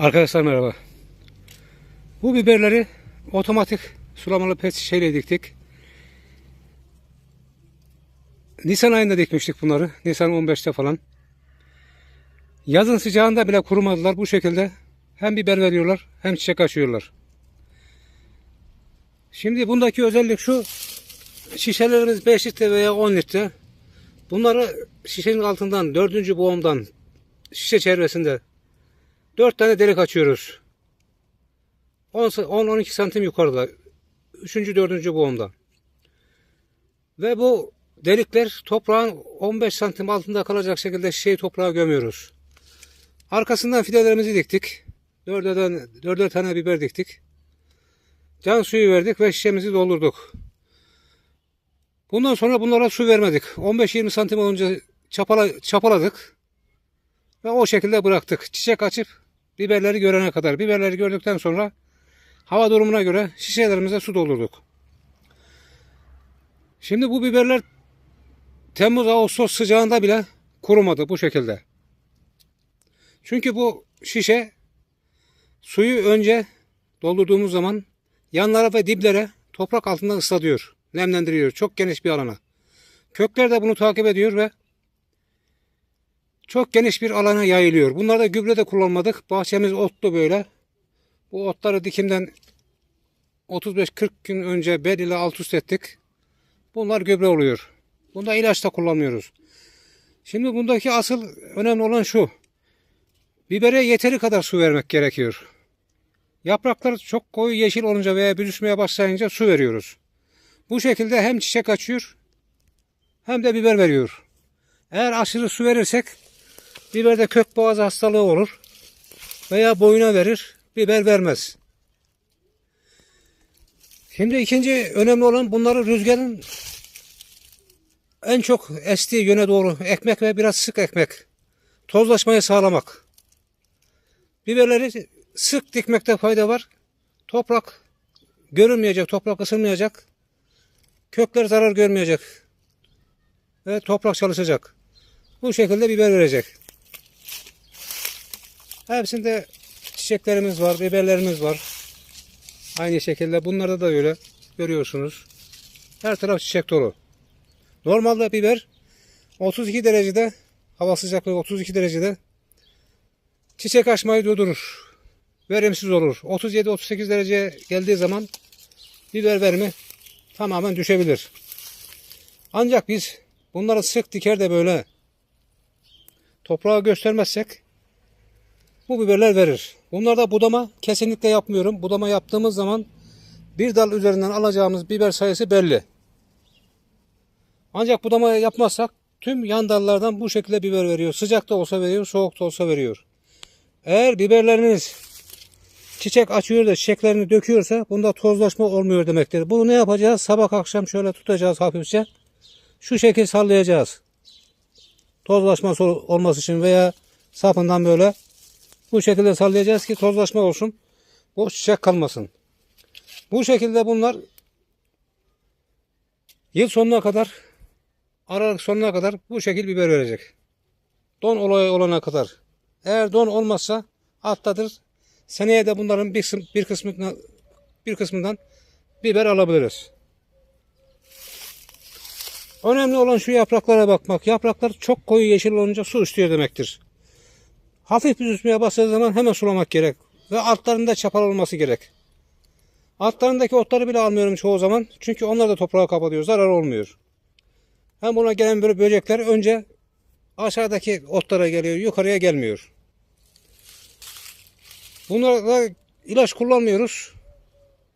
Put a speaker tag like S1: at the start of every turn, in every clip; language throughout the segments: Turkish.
S1: Arkadaşlar merhaba. Bu biberleri otomatik sulamalı pet şişeyle diktik. Nisan ayında dikmiştik bunları. Nisan 15'te falan. Yazın sıcağında bile kurumadılar. Bu şekilde hem biber veriyorlar hem çiçek açıyorlar. Şimdi bundaki özellik şu. Şişelerimiz 5 litre veya 10 litre. Bunları şişenin altından, dördüncü boğumdan şişe çevresinde 4 tane delik açıyoruz. 10-12 santim yukarıda. 3. 4. boğumda. Ve bu delikler toprağın 15 santim altında kalacak şekilde şişeyi toprağa gömüyoruz. Arkasından fidelerimizi diktik. 4'er, 4'er tane biber diktik. Can suyu verdik ve şişemizi doldurduk. Bundan sonra bunlara su vermedik. 15-20 santim olunca çapala, çapaladık. Ve o şekilde bıraktık. Çiçek açıp biberleri görene kadar. Biberleri gördükten sonra hava durumuna göre şişelerimize su doldurduk. Şimdi bu biberler Temmuz Ağustos sıcağında bile kurumadı bu şekilde. Çünkü bu şişe suyu önce doldurduğumuz zaman yanlara ve diplere toprak altından ıslatıyor, nemlendiriyor çok geniş bir alana. Kökler de bunu takip ediyor ve çok geniş bir alana yayılıyor. Bunlarda gübre de kullanmadık. Bahçemiz otlu böyle. Bu otları dikimden 35-40 gün önce bel ile alt üst ettik. Bunlar gübre oluyor. Bunda ilaç da kullanmıyoruz. Şimdi bundaki asıl önemli olan şu. Bibere yeteri kadar su vermek gerekiyor. Yapraklar çok koyu yeşil olunca veya büzüşmeye başlayınca su veriyoruz. Bu şekilde hem çiçek açıyor hem de biber veriyor. Eğer aşırı su verirsek biberde kök boğazı hastalığı olur veya boyuna verir, biber vermez. Şimdi ikinci önemli olan bunları rüzgarın en çok estiği yöne doğru ekmek ve biraz sık ekmek. Tozlaşmayı sağlamak. Biberleri sık dikmekte fayda var. Toprak görünmeyecek, toprak ısınmayacak. Kökler zarar görmeyecek. Ve toprak çalışacak. Bu şekilde biber verecek. Hepsinde çiçeklerimiz var, biberlerimiz var. Aynı şekilde bunlarda da öyle görüyorsunuz. Her taraf çiçek dolu. Normalde biber 32 derecede hava sıcaklığı 32 derecede çiçek açmayı durdurur. Verimsiz olur. 37-38 dereceye geldiği zaman biber verimi tamamen düşebilir. Ancak biz bunları sık diker de böyle toprağa göstermezsek bu biberler verir. Bunlarda budama kesinlikle yapmıyorum. Budama yaptığımız zaman bir dal üzerinden alacağımız biber sayısı belli. Ancak budama yapmazsak tüm yan dallardan bu şekilde biber veriyor. Sıcak da olsa veriyor, soğuk da olsa veriyor. Eğer biberleriniz çiçek açıyor da çiçeklerini döküyorsa bunda tozlaşma olmuyor demektir. Bunu ne yapacağız? Sabah akşam şöyle tutacağız hafifçe. Şu şekil sallayacağız. Tozlaşma olması için veya sapından böyle bu şekilde sallayacağız ki tozlaşma olsun. Boş çiçek kalmasın. Bu şekilde bunlar yıl sonuna kadar Aralık sonuna kadar bu şekil biber verecek. Don olayı olana kadar. Eğer don olmazsa alttadır. Seneye de bunların bir, kısım, bir kısmından bir kısmından biber alabiliriz. Önemli olan şu yapraklara bakmak. Yapraklar çok koyu yeşil olunca su istiyor demektir. Hafif büzüşmeye başladığı zaman hemen sulamak gerek. Ve altlarında çapal olması gerek. Altlarındaki otları bile almıyorum çoğu zaman. Çünkü onlar da toprağa kapatıyor. Zarar olmuyor. Hem buna gelen böyle böcekler önce aşağıdaki otlara geliyor. Yukarıya gelmiyor. Bunlara ilaç kullanmıyoruz.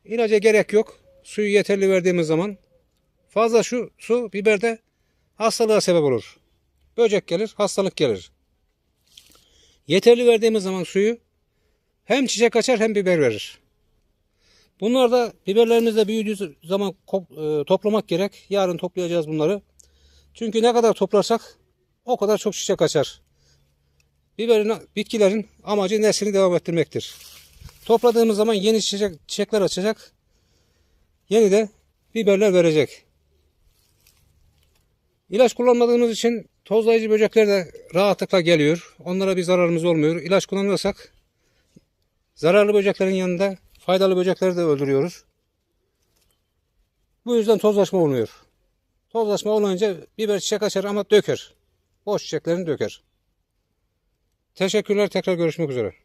S1: İlaca gerek yok. Suyu yeterli verdiğimiz zaman. Fazla şu su biberde hastalığa sebep olur. Böcek gelir, hastalık gelir. Yeterli verdiğimiz zaman suyu hem çiçek açar hem biber verir. Bunlar da biberlerimiz de büyüdüğü zaman toplamak gerek. Yarın toplayacağız bunları. Çünkü ne kadar toplarsak o kadar çok çiçek açar. Biberin, bitkilerin amacı neslini devam ettirmektir. Topladığımız zaman yeni çiçek, çiçekler açacak. Yeni de biberler verecek. İlaç kullanmadığımız için tozlayıcı böcekler de rahatlıkla geliyor. Onlara bir zararımız olmuyor. İlaç kullanırsak Zararlı böceklerin yanında faydalı böcekleri de öldürüyoruz. Bu yüzden tozlaşma oluyor. Tozlaşma olunca biber çiçek açar ama döker. Boş çiçeklerini döker. Teşekkürler. Tekrar görüşmek üzere.